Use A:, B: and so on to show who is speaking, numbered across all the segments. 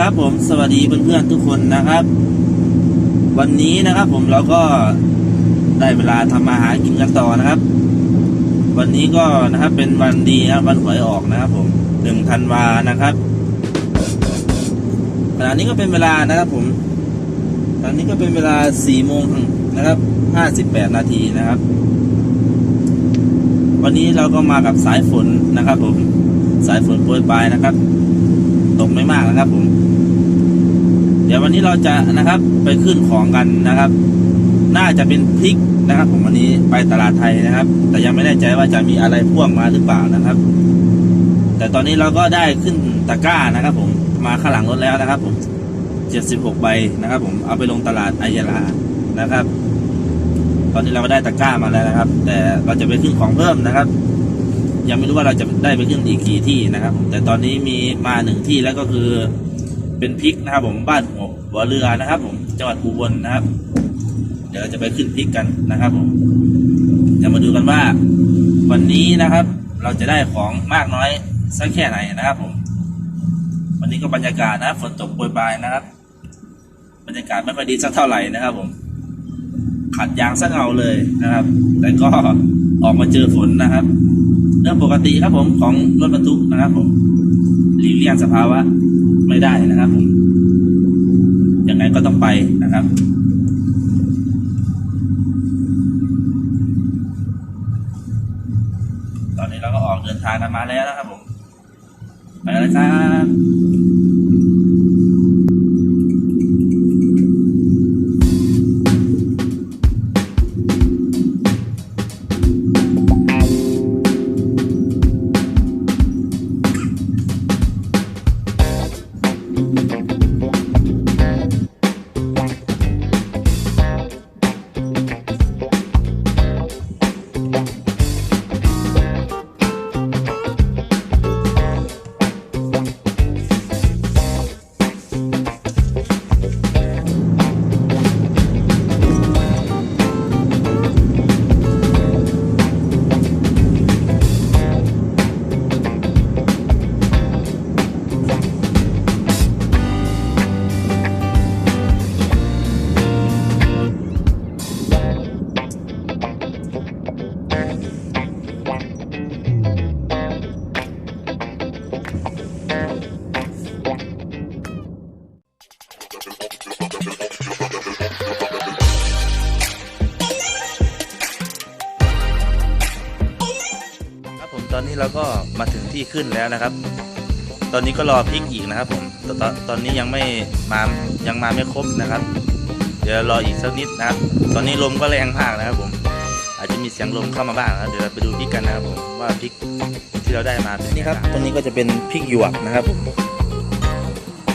A: ครับผมสวัสดีเพื่อนๆทุกคนนะครับ วันนี้นะครับผมเราก็ได้เวลาทำมาหากินกันต่อนะครับ วันนี้ก็นะครับเป็นวันดีครับวันหวยออกนะครับ ผมหนึ่งธันวานะครับขณะนี้ก็เป็นเวลานะครับ ผม ตอนนี้ก็เป็นเวลาสี่โมงนะครับห้าสิบแปดนาทีนะครับ วันนี้เราก็มากับสายฝนนะครับ ผมสายฝนโปรยปลายนะครับ ตกไม่มากนะครับผม เดี๋ยววันนี้เราจะนะครับไปขึ้นของกันนะครับ น่าจะเป็นพริกนะครับผมวันนี้ไปตลาดไทยนะครับ แต่ยังไม่แน่ใจว่าจะมีอะไรพ่วงมาหรือเปล่านะครับ แต่ตอนนี้เราก็ได้ขึ้นตะกร้านะครับ ผมมาข้างหลังรถแล้วนะครับ ผมเจ็ดสิบหกใบนะครับ ผมเอาไปลงตลาดไอยาลานะครับ ตอนนี้เราก็ได้ตะกร้ามาแล้วนะครับ แต่เราจะไปขึ้นของเพิ่มนะครับยังไม่รู้ว่าเราจะได้ไปขึ้นอีกกี่ที่นะครับ แต่ตอนนี้มีมาหนึ่งที่แล้วก็คือ เป็นพริกนะครับผมบ้านหัวหัวเรือนะครับ ผมจังหวัดอุบลนะครับ เดี๋ยวเราจะไปขึ้นพริกกันนะครับ ผมเดี๋ยวมาดูกันว่า วันนี้นะครับ เราจะได้ของมากน้อยสักแค่ไหนนะครับ ผม วันนี้ก็บรรยากาศนะฝนตกโปรยปลายนะครับ บรรยากาศไม่ค่อยดีสักเท่าไหร่นะครับ ผมขัดยางสักเอาเลยนะครับ แต่ก็ออกมาเจอฝนนะครับ เรื่องปกติครับผมของรถบรรทุกนะครับ ผมหลีกเลี่ยงสภาวะ ไม่ได้นะครับผมยังไงก็ต้องไปนะครับตอนนี้เราก็ออกเดินทางกันมาแล้วนะครับผมไปแล้วครับ Thank you. ครับผมตอนนี้เราก็มาถึงที่ขึ้นแล้วนะครับ ตอนนี้ก็รอพริกอีกนะครับผมตตอนตอนนี้ยังไม่มายังมาไม่ครบนะครับ เดี๋ยวรออีกสักนิดนะครับ ตอนนี้ลมก็แรงมากนะครับผม อาจจะมีเสียงลมเข้ามาบ้างนะครับเดี๋ยวเราไปดูพริกกันนะครับผมว่าพริก ที่เราได้มาเป็นนี่ครับตัวนี้ก็จะเป็นพริกหยวกนะครับผม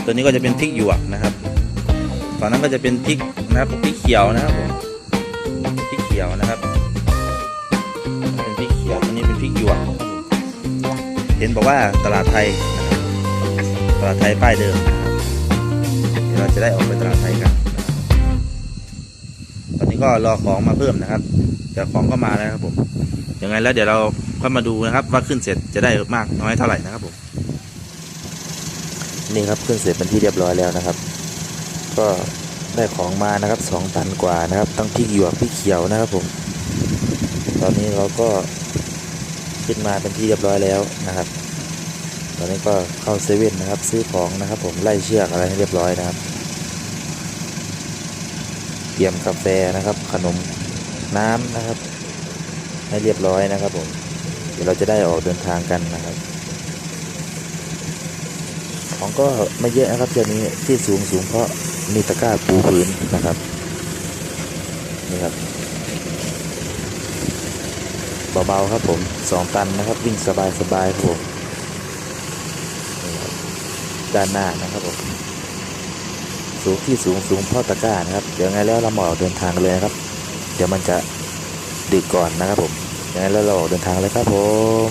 A: ตัวนี้ก็จะเป็นพริกหยวกนะครับฝั่งนั้นก็จะเป็นพริกนะครับพริกเขียวนะครับผมพริกเขียวนะครับ เป็นพริกเขียวตัวนี้เป็นพริกหยวกครับผมเห็นบอกว่าตลาดไทยนะครับตลาดไทยป้ายเดิมนะครับเดี๋ยวเราจะได้ออกไปตลาดไทยกันนะครับตอนนี้ก็รอของมาเพิ่มนะครับเดี๋ยวของก็มาแล้วครับผมยังไงแล้วเดี๋ยวเรา ค่อยมาดูนะครับ ว่าขึ้นเสร็จจะได้มากน้อยเท่าไหร่นะครับผม
B: นี่ครับขึ้นเสร็จเป็นที่เรียบร้อยแล้วนะครับ ก็ได้ของมานะครับสองตันกว่านะครับทั้งพริกหยวกพริกเขียวนะครับผม ตอนนี้เราก็ขึ้นมาเป็นที่เรียบร้อยแล้วนะครับ ตอนนี้ก็เข้าเซเว่นนะครับ ซื้อของนะครับ ผมไล่เชือกอะไรให้เรียบร้อยนะครับ เตรียมกาแฟนะครับ ขนมน้ำนะครับ ให้เรียบร้อยนะครับผม ดี๋ยวเราจะได้ออกเดินทางกันนะครับ ของก็ไม่เยอะนะครับเดี๋ยวนี้ที่สูงสูงเพราะมีตะกร้าปูพื้นนะครับนี่ครับเบาๆครับผมสองตันนะครับ วิ่งสบายๆครับผมนี่ครับด้านหน้านะครับผมสูงที่สูงสูงเพราะตะกร้านะครับ เดี๋ยวไงแล้วเราหมออกเดินทางเลยนะครับ เดี๋ยวมันจะดึกก่อนนะครับผม ยังไงแล้วเราออกเดินทางเลยครับผม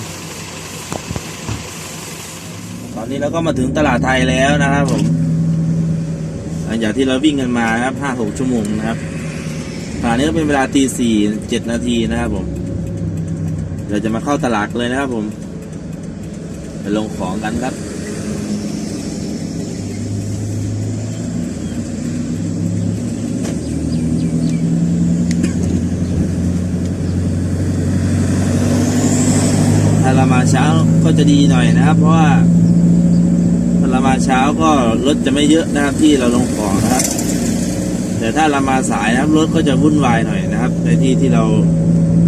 A: ตอนนี้เราก็มาถึงตลาดไทยแล้วนะครับผมหลังจากที่เราวิ่งกันมาครับห้าหกชั่วโมงนะครับขณะนี้ก็เป็นเวลาตีสี่เจ็ดนาทีนะครับผมเราจะมาเข้าตลาดเลยนะครับผมไปลงของกันครับ เรามาเช้า ก็จะดีหน่อยนะครับ เพราะว่าถ้าเรามาเช้าก็รถจะไม่เยอะนะครับที่เราลงของนะครับ แต่ถ้าเรามาสายนะครับรถก็จะวุ่นวายหน่อยนะครับ ในที่ที่เรา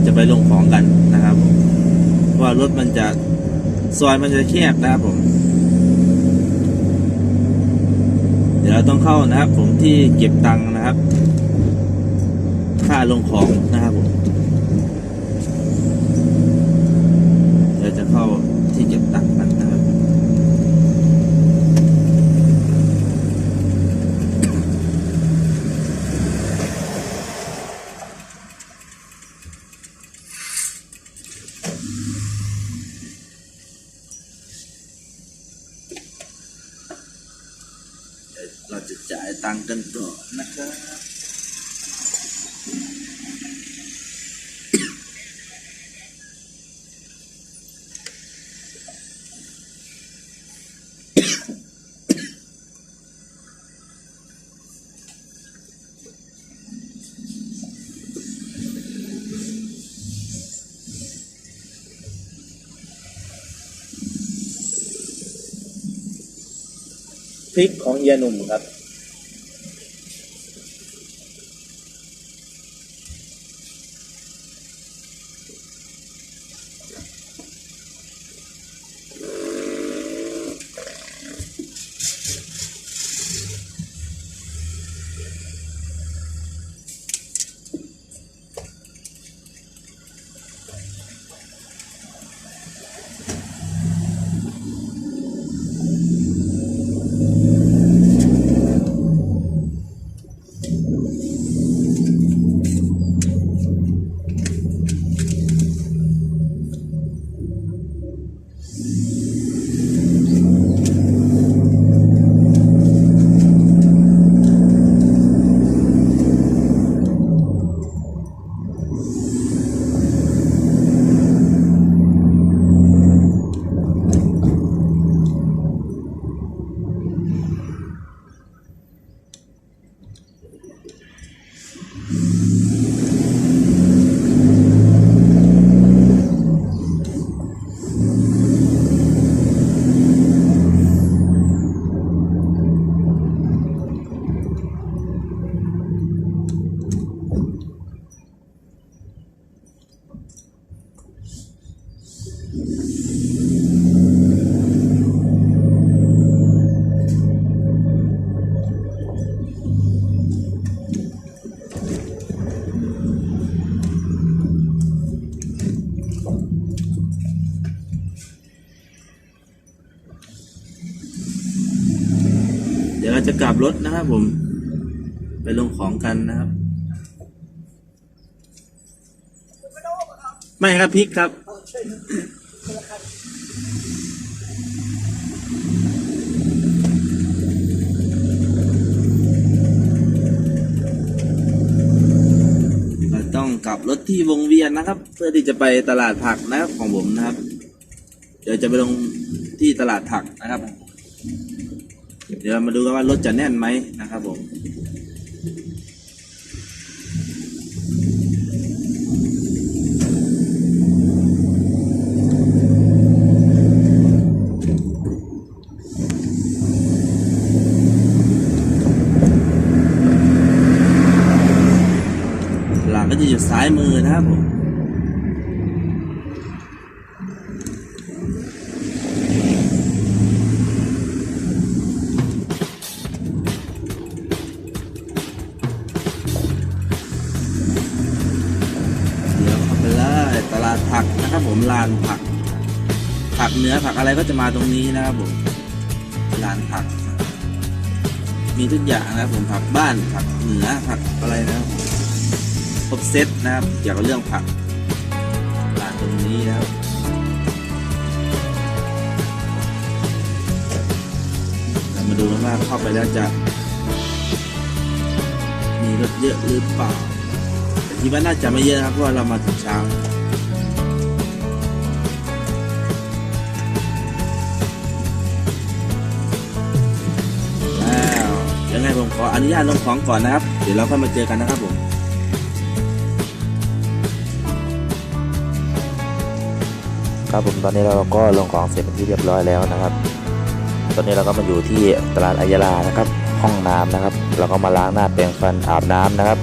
A: จะไปลงของกันนะครับว่ารถมันจะซอยมันจะแคบนะครับผม เดี๋ยวเราต้องเข้านะครับ ผมที่เก็บตังค์นะครับ ค่าลงของนะครับผมเดี๋ยวจะเข้าที่เก็บตังค์กันนะครับ เราจะจ่าย ตังค์กันก่อนนะครับพริกของเฮียหนุ่มครับ จะกลับรถนะครับผม ไปลงของกันนะครับ ไม่ครับพริกครับต้องกลับรถที่วงเวียนนะครับ เพื่อที่จะไปตลาดผักนะครับของผมนะครับ เดี๋ยวจะไปลงที่ตลาดผักนะครับ เดี๋ยวมาดูกันว่ารถจะแน่นไหมนะครับผมหลังก็จะอยู่ซ้ายมือนะครับผม นื้อผักอะไรก็จะมาตรงนี้นะครับผมลานผัก มีทุกอย่างนะครับผมผักบ้านผักเหนือผักอะไรนะครับผมครบเซตนะครับเกี่ยวกับเรื่องผักลานตรงนี้นะครับมาดูกันว่าเข้าไปแล้วจะมีรถเยอะหรือเปล่าแต่คิดว่าน่าจะไม่เยอะครับเพราะเรามาถึงเช้า ผมขออนุญาตลงของก่อนนะครับ เดี๋ยวเราค่อยมาเจอกันนะครับผม
B: ครับผมตอนนี้เราก็ลงของเสร็จเป็นที่เรียบร้อยแล้วนะครับ ตอนนี้เราก็มาอยู่ที่ตลาดอายาลานะครับ ห้องน้ำนะครับ เราก็มาล้างหน้าแปรงฟันอาบน้ำนะครับ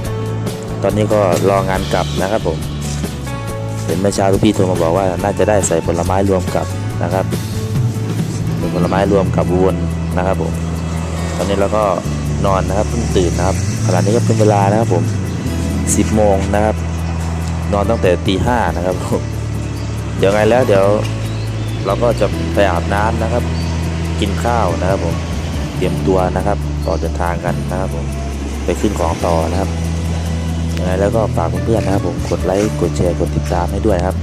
B: ตอนนี้ก็รองานกลับนะครับผมเห็นเมื่อเช้าลูกพี่โทรมาบอกว่าน่าจะได้ใส่ผลไม้รวมกับนะครับเป็นผลไม้รวมกับวุ้นนะครับผมตอนนี้เราก็ นอนนะครับเพิ่งตื่นนะครับขณะนี้ก็เป็นเวลานะครับผม10โมงนะครับ นอนตั้งแต่ตีห้านะครับผมเดี๋ยวไงแล้วเดี๋ยวเราก็จะไปอาบน้ำนะครับ กินข้าวนะครับผมเตรียมตัวนะครับต่อเดินทางกันนะครับผมไปขึ้นของต่อนะครับยังไงแล้วก็ฝากเพื่อนๆนะครับ ผมกดไลค์กดแชร์กดติดตามให้ด้วยครับ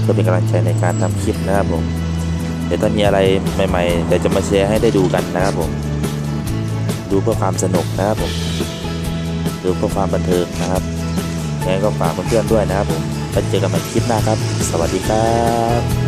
B: เพื่อเป็นกำลังใจในการทำคลิปนะครับผมเดี๋ยวถ้ามีอะไรใหม่ๆเดี๋ยวจะมาแชร์ให้ได้ดูกันนะครับผม ดูเพื่อความสนุกนะครับผมดูเพื่อความบันเทิงนะครับยังไงก็ฝากเพื่อนๆด้วยนะครับผมแล้วเจอกันใหม่คลิปหน้าครับ สวัสดีครับ